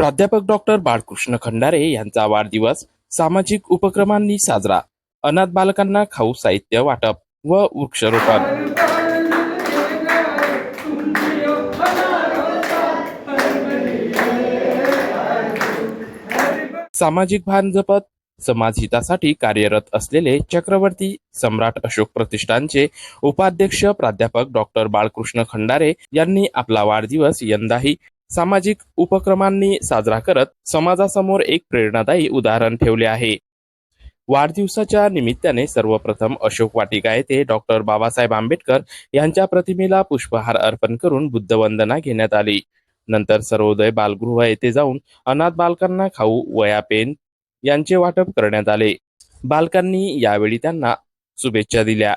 प्राध्यापक डॉक्टर बाळकृष्ण खंडारे यांचा वाढदिवस सामाजिक उपक्रमांनी साजरा. अनाथ बालकांना खाऊ साहित्य वाटप व वृक्षारोपण. सामाजिक भान जपत समाजहितासाठी कार्यरत असलेले चक्रवर्ती सम्राट अशोक प्रतिष्ठानचे उपाध्यक्ष प्राध्यापक डॉक्टर बाळकृष्ण खंडारे यांनी आपला वाढदिवस यंदाही सामाजिक उपक्रमांनी साजरा करत समाजासमोर एक प्रेरणादायी उदाहरण ठेवले आहे. वाढदिवसाच्या निमित्ताने सर्वप्रथम अशोक वाटिका येथे डॉक्टर बाबासाहेब आंबेडकर यांच्या प्रतिमेला पुष्पहार अर्पण करून बुद्धवंदना घेण्यात आली. नंतर सर्वोदय बालगृह येथे जाऊन अनाथ बालकांना खाऊ वया पेन यांचे वाटप करण्यात आले. बालकांनी यावेळी त्यांना शुभेच्छा दिल्या.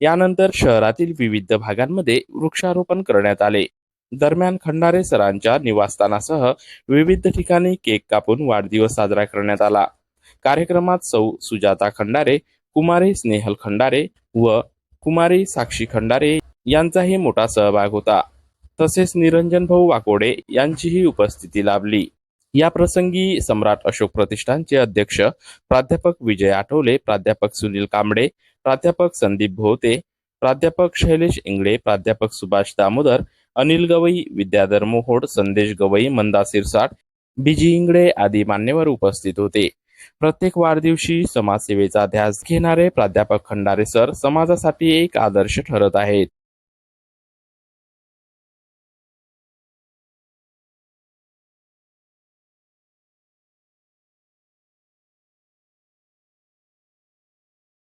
यानंतर शहरातील विविध भागांमध्ये वृक्षारोपण करण्यात आले. दरम्यान खंडारे सरांच्या निवासस्थानासह विविध ठिकाणी केक कापून वाढदिवस साजरा करण्यात आला. कार्यक्रमात सौ सुजाता खंडारे कुमारी स्नेहल खंडारे व कुमारी साक्षी खंडारे यांचाही मोठा सहभाग होता. तसेच निरंजन भाऊ वाकोडे यांचीही उपस्थिती लाभली. या प्रसंगी सम्राट अशोक प्रतिष्ठानचे अध्यक्ष प्राध्यापक विजय आठवले प्राध्यापक सुनील कांबळे प्राध्यापक संदीप भोवते प्राध्यापक शैलेश इंगळे प्राध्यापक सुभाष दामोदर अनिल गवई विद्याधर मोहोड संदेश गवई मंदा सिरसाट बीजी इंगळे आदी मान्यवर उपस्थित होते. प्रत्येक वाढदिवशी समाजसेवेचा ध्यास घेणारे प्राध्यापक खंडारे सर समाजासाठी एक आदर्श ठरत आहेत.